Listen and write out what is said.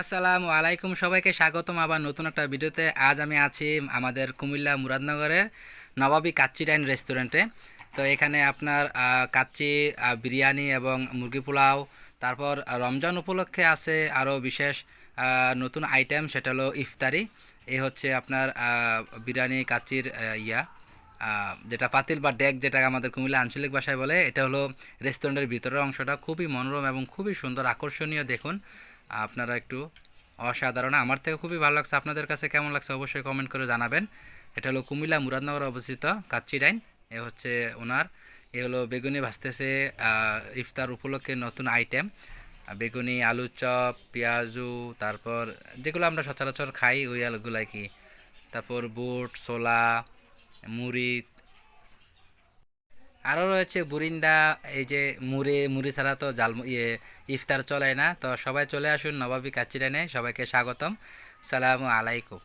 আসসালামু আলাইকুম সবাইকে স্বাগতম আবার নতুন একটা ভিডিওতে। আজ আমি আছি আমাদের কুমিল্লা মুরাদনগরের নবাবী কাচ্চি ডাইন রেস্টুরেন্টে। তো এখানে আপনার কাচ্চি বিরিয়ানি এবং মুরগি পোলাও, তারপর রমজান উপলক্ষে আছে আরও বিশেষ নতুন আইটেম সেটা হলো ইফতারি। এই হচ্ছে আপনার বিরিয়ানি কাচ্চির ইয়া। যেটা পাতিল বা ডেক যেটা আমাদের কুমিল্লা আঞ্চলিক ভাষায় বলে, এটা হলো রেস্টুরেন্টের ভিতরের অংশটা। খুবই মনোরম এবং খুবই সুন্দর, আকর্ষণীয় দেখুন। আপনারা একটু অসাধারণ। আমার থেকে খুবই ভালো লাগছে। আপনাদের কাছে কেমন লাগছে অবশ্যই কমেন্ট করে জানাবেন। এটা হলো কুমিল্লা মুরাদনগর অবস্থিত কাচ্চি ডাইন। এ হচ্ছে ওনার। এ হলো বেগুনি ভাজতেছে ইফতার উপলক্ষে নতুন আইটেম বেগুনি, আলু চপ, পেঁয়াজু, তারপর যেগুলো আমরা সচরাচর খাই, ওই আলুগুলাই কি। তারপর বুট, ছোলা মুড়ি। আরও রয়েছে বুরিন্দা, এই যে মুড়ি মুড়ি ছাড়া তো জাল ইয়ে ইফতার চলে না। তো সবাই চলে আসুন নবাবী কাচিরানে, সবাইকে স্বাগতম। সালামু আলাইকুম।